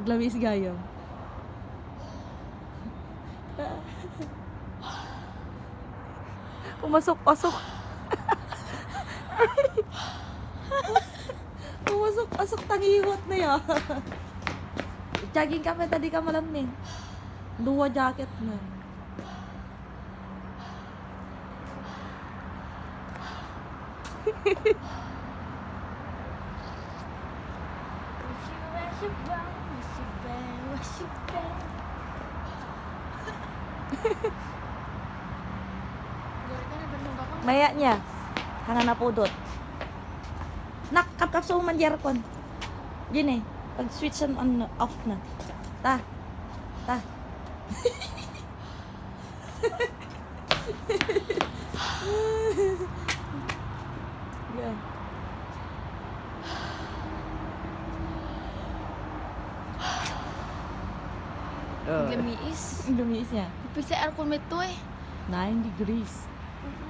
Naglawis gayam. Pumasok-pasok. Pumasok-pasok tangiwat na yan. Jogging kami, tadi ka malamig. Dua jacket na. Maya Mayaknya Hangana pudot Nak kap kap suman jarkon Gini Pag switch on off na Ta Ta Uh, Gamiis. Lumiis niya. Pisa aircon mo ito eh. 9 degrees. Pupo!